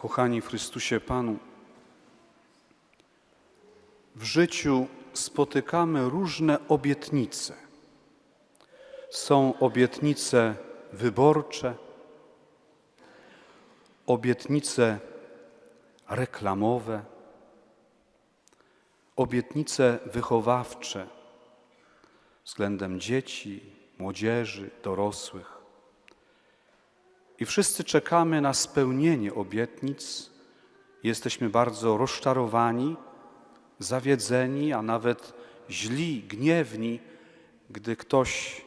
Kochani w Chrystusie Panu, w życiu spotykamy różne obietnice. Są obietnice wyborcze, obietnice reklamowe, obietnice wychowawcze względem dzieci, młodzieży, dorosłych. I wszyscy czekamy na spełnienie obietnic. Jesteśmy bardzo rozczarowani, zawiedzeni, a nawet źli, gniewni, gdy ktoś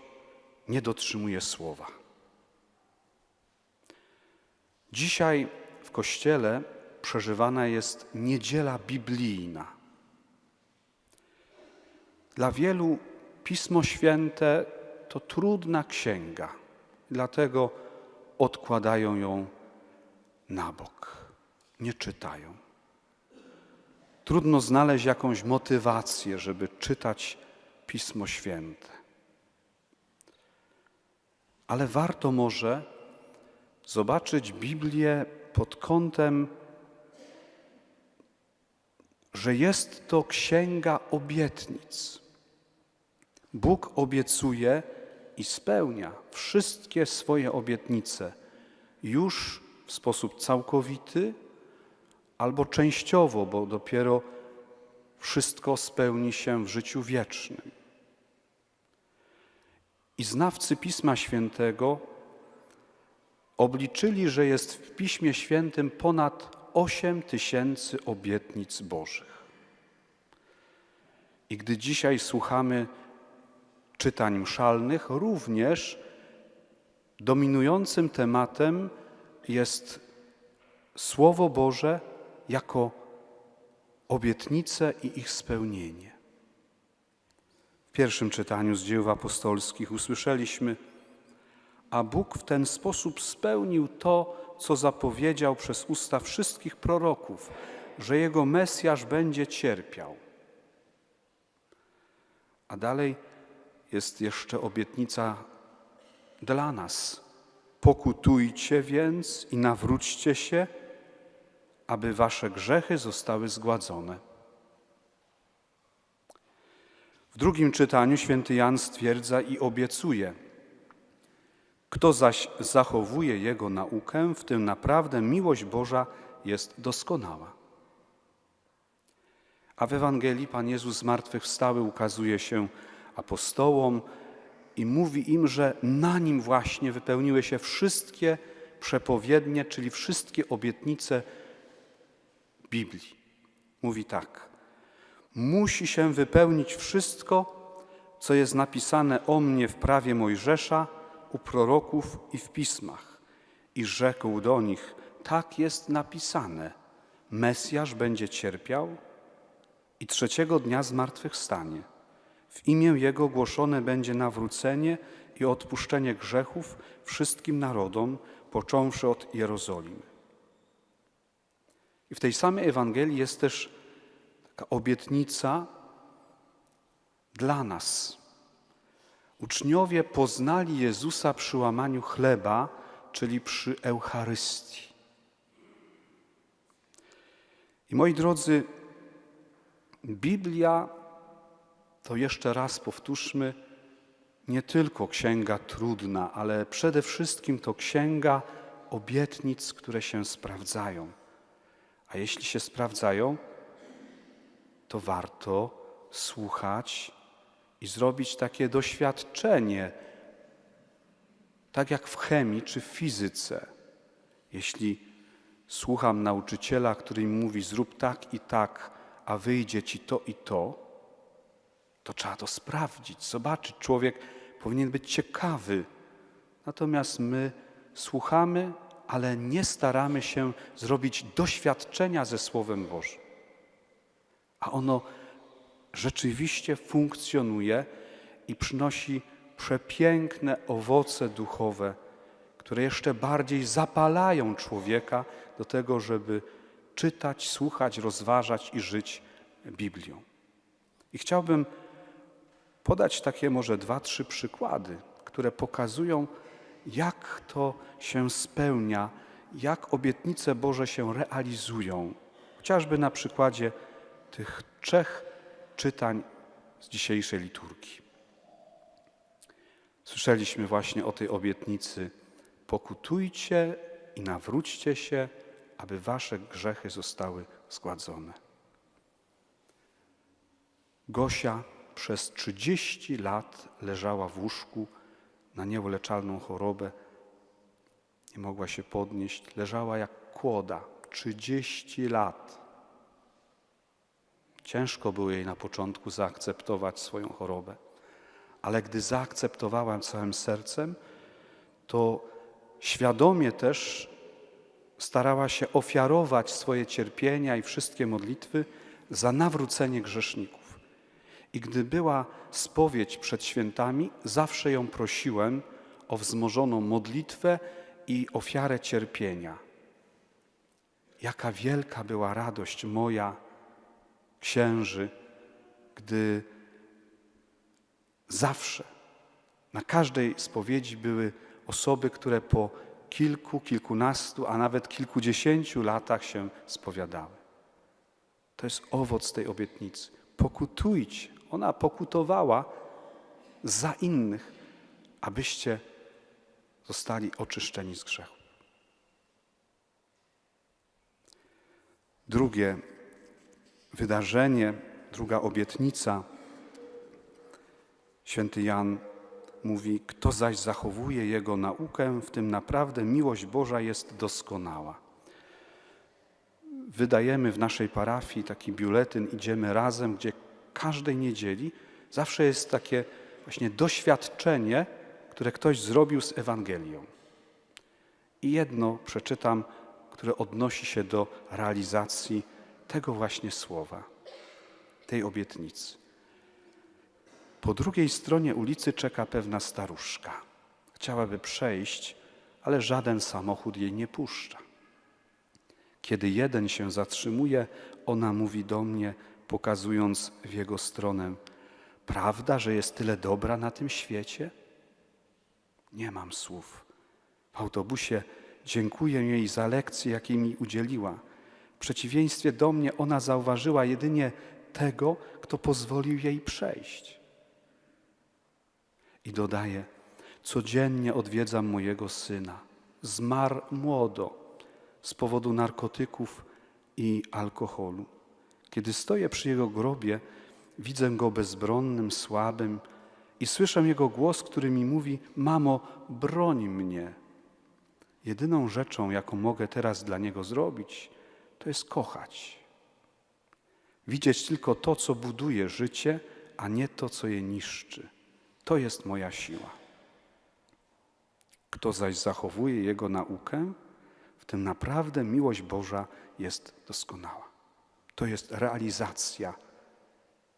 nie dotrzymuje słowa. Dzisiaj w kościele przeżywana jest niedziela biblijna. Dla wielu Pismo Święte to trudna księga, dlatego odkładają ją na bok, nie czytają. Trudno znaleźć jakąś motywację, żeby czytać Pismo Święte. Ale warto może zobaczyć Biblię pod kątem, że jest to księga obietnic. Bóg obiecuje i spełnia wszystkie swoje obietnice już w sposób całkowity albo częściowo, bo dopiero wszystko spełni się w życiu wiecznym. I znawcy Pisma Świętego obliczyli, że jest w Piśmie Świętym ponad 8 tysięcy obietnic Bożych. I gdy dzisiaj słuchamy czytań mszalnych, również dominującym tematem jest Słowo Boże jako obietnice i ich spełnienie. W pierwszym czytaniu z dzieł apostolskich usłyszeliśmy, a Bóg w ten sposób spełnił to, co zapowiedział przez usta wszystkich proroków, że Jego Mesjasz będzie cierpiał. A dalej jest jeszcze obietnica dla nas. Pokutujcie więc i nawróćcie się, aby wasze grzechy zostały zgładzone. W drugim czytaniu święty Jan stwierdza i obiecuje: Kto zaś zachowuje jego naukę, w tym naprawdę miłość Boża jest doskonała. A w Ewangelii Pan Jezus zmartwychwstały ukazuje się apostołom i mówi im, że na nim właśnie wypełniły się wszystkie przepowiednie, czyli wszystkie obietnice Biblii. Mówi tak: Musi się wypełnić wszystko, co jest napisane o mnie w prawie Mojżesza, u proroków i w pismach. I rzekł do nich: Tak jest napisane: Mesjasz będzie cierpiał i trzeciego dnia zmartwychwstanie. W imię Jego głoszone będzie nawrócenie i odpuszczenie grzechów wszystkim narodom, począwszy od Jerozolimy. I w tej samej Ewangelii jest też taka obietnica dla nas. Uczniowie poznali Jezusa przy łamaniu chleba, czyli przy Eucharystii. I moi drodzy, Biblia to jeszcze raz powtórzmy, nie tylko księga trudna, ale przede wszystkim to księga obietnic, które się sprawdzają. A jeśli się sprawdzają, to warto słuchać i zrobić takie doświadczenie, tak jak w chemii czy w fizyce. Jeśli słucham nauczyciela, który mi mówi zrób tak i tak, a wyjdzie ci to i to, to trzeba to sprawdzić, zobaczyć. Człowiek powinien być ciekawy. Natomiast my słuchamy, ale nie staramy się zrobić doświadczenia ze Słowem Bożym. A ono rzeczywiście funkcjonuje i przynosi przepiękne owoce duchowe, które jeszcze bardziej zapalają człowieka do tego, żeby czytać, słuchać, rozważać i żyć Biblią. I chciałbym podać takie może dwa, trzy przykłady, które pokazują, jak to się spełnia, jak obietnice Boże się realizują, chociażby na przykładzie tych trzech czytań z dzisiejszej liturgii. Słyszeliśmy właśnie o tej obietnicy: pokutujcie i nawróćcie się, aby wasze grzechy zostały zgładzone. Gosia przez 30 lat leżała w łóżku na nieuleczalną chorobę. Nie mogła się podnieść, leżała jak kłoda. 30 lat. Ciężko było jej na początku zaakceptować swoją chorobę, ale gdy zaakceptowała całym sercem, to świadomie też starała się ofiarować swoje cierpienia i wszystkie modlitwy za nawrócenie grzeszników. I gdy była spowiedź przed świętami, zawsze ją prosiłem o wzmożoną modlitwę i ofiarę cierpienia. Jaka wielka była radość moja, księży, gdy zawsze na każdej spowiedzi były osoby, które po kilku, kilkunastu, a nawet kilkudziesięciu latach się spowiadały. To jest owoc tej obietnicy. Pokutujcie. Ona pokutowała za innych, abyście zostali oczyszczeni z grzechu. Drugie wydarzenie, druga obietnica. Święty Jan mówi: Kto zaś zachowuje jego naukę, w tym naprawdę miłość Boża jest doskonała. Wydajemy w naszej parafii taki biuletyn, idziemy razem, gdzie każdej niedzieli zawsze jest takie właśnie doświadczenie, które ktoś zrobił z Ewangelią. I jedno przeczytam, które odnosi się do realizacji tego właśnie słowa, tej obietnicy. Po drugiej stronie ulicy czeka pewna staruszka. Chciałaby przejść, ale żaden samochód jej nie puszcza. Kiedy jeden się zatrzymuje, ona mówi do mnie, pokazując w jego stronę: Prawda, że jest tyle dobra na tym świecie? Nie mam słów. W autobusie dziękuję jej za lekcję, jakiej mi udzieliła. W przeciwieństwie do mnie ona zauważyła jedynie tego, kto pozwolił jej przejść. I dodaje: Codziennie odwiedzam mojego syna. Zmarł młodo z powodu narkotyków i alkoholu. Kiedy stoję przy jego grobie, widzę go bezbronnym, słabym i słyszę jego głos, który mi mówi: Mamo, broń mnie. Jedyną rzeczą, jaką mogę teraz dla niego zrobić, to jest kochać. Widzieć tylko to, co buduje życie, a nie to, co je niszczy. To jest moja siła. Kto zaś zachowuje jego naukę, w tym naprawdę miłość Boża jest doskonała. To jest realizacja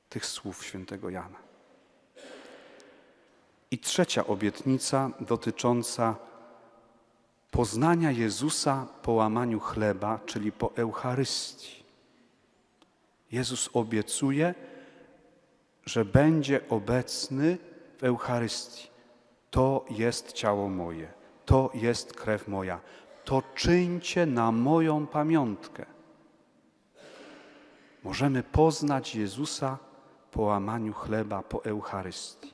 tych słów świętego Jana. I trzecia obietnica dotycząca poznania Jezusa po łamaniu chleba, czyli po Eucharystii. Jezus obiecuje, że będzie obecny w Eucharystii. To jest ciało moje, to jest krew moja. To czyńcie na moją pamiątkę. Możemy poznać Jezusa po łamaniu chleba, po Eucharystii.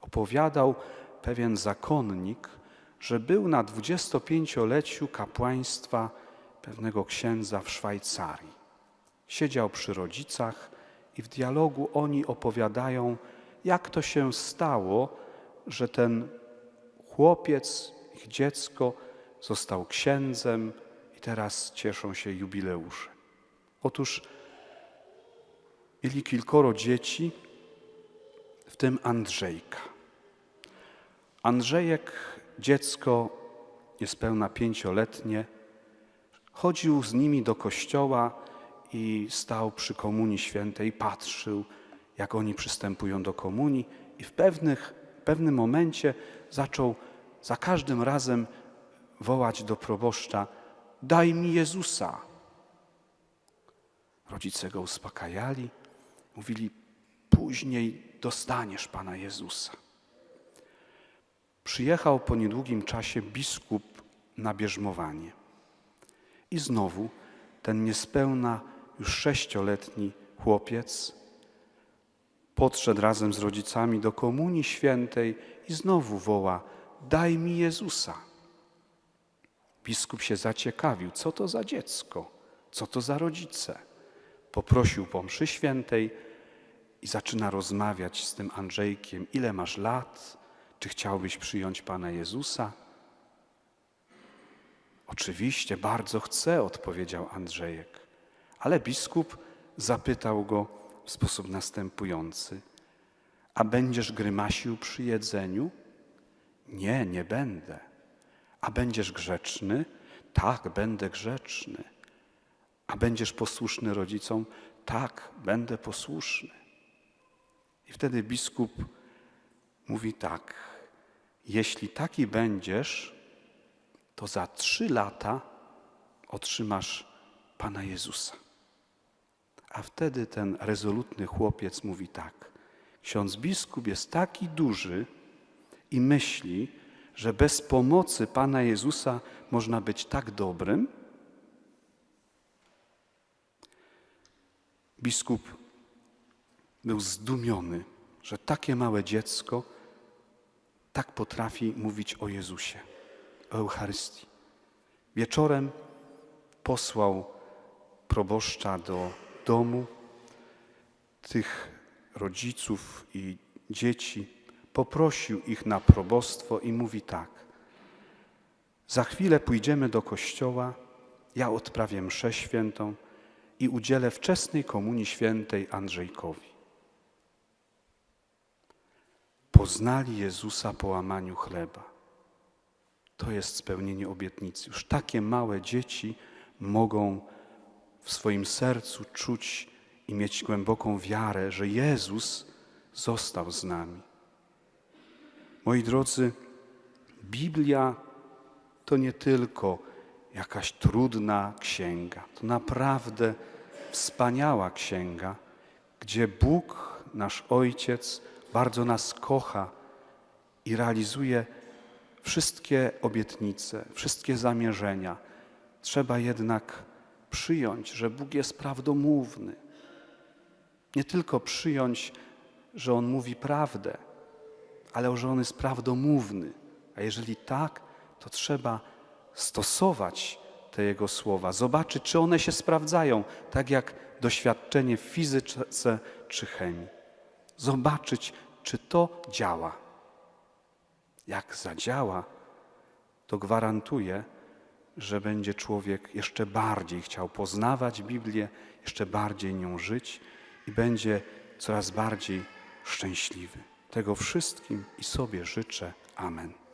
Opowiadał pewien zakonnik, że był na 25-leciu kapłaństwa pewnego księdza w Szwajcarii. Siedział przy rodzicach i w dialogu oni opowiadają, jak to się stało, że ten chłopiec, ich dziecko, został księdzem i teraz cieszą się jubileusze. Otóż Mieli kilkoro dzieci, w tym Andrzejka. Andrzejek, dziecko niespełna pięcioletnie, chodził z nimi do kościoła i stał przy Komunii Świętej, patrzył, jak oni przystępują do komunii i w pewnych, pewnym momencie zaczął za każdym razem wołać do proboszcza: Daj mi Jezusa. Rodzice go uspokajali, Mówili, później dostaniesz Pana Jezusa. Przyjechał po niedługim czasie biskup na bierzmowanie. I znowu ten niespełna już sześcioletni chłopiec podszedł razem z rodzicami do Komunii Świętej i znowu woła: Daj mi Jezusa. Biskup się zaciekawił, co to za dziecko, co to za rodzice. Poprosił po mszy świętej i zaczyna rozmawiać z tym Andrzejkiem: Ile masz lat? Czy chciałbyś przyjąć Pana Jezusa? Oczywiście, bardzo chcę, odpowiedział Andrzejek. Ale biskup zapytał go w sposób następujący: A będziesz grymasił przy jedzeniu? Nie, nie będę. A będziesz grzeczny? Tak, będę grzeczny. A będziesz posłuszny rodzicom? Tak, będę posłuszny. I wtedy biskup mówi tak: Jeśli taki będziesz, to za trzy lata otrzymasz Pana Jezusa. A wtedy ten rezolutny chłopiec mówi tak: Ksiądz biskup jest taki duży i myśli, że bez pomocy Pana Jezusa można być tak dobrym. Biskup był zdumiony, że takie małe dziecko tak potrafi mówić o Jezusie, o Eucharystii. Wieczorem posłał proboszcza do domu tych rodziców i dzieci, poprosił ich na probostwo i mówi tak: Za chwilę pójdziemy do kościoła, ja odprawię mszę świętą i udzielę wczesnej komunii świętej Andrzejkowi. Poznali Jezusa po łamaniu chleba. To jest spełnienie obietnicy. Już takie małe dzieci mogą w swoim sercu czuć i mieć głęboką wiarę, że Jezus został z nami. Moi drodzy, Biblia to nie tylko jakaś trudna księga, to naprawdę wspaniała księga, gdzie Bóg, nasz Ojciec, bardzo nas kocha i realizuje wszystkie obietnice, wszystkie zamierzenia. Trzeba jednak przyjąć, że Bóg jest prawdomówny. Nie tylko przyjąć, że On mówi prawdę, ale że On jest prawdomówny. A jeżeli tak, to trzeba stosować te Jego słowa, zobaczyć, czy one się sprawdzają, tak jak doświadczenie w fizyce czy chemii. Zobaczyć, czy to działa. Jak zadziała, to gwarantuje, że będzie człowiek jeszcze bardziej chciał poznawać Biblię, jeszcze bardziej nią żyć i będzie coraz bardziej szczęśliwy. Tego wszystkim i sobie życzę. Amen.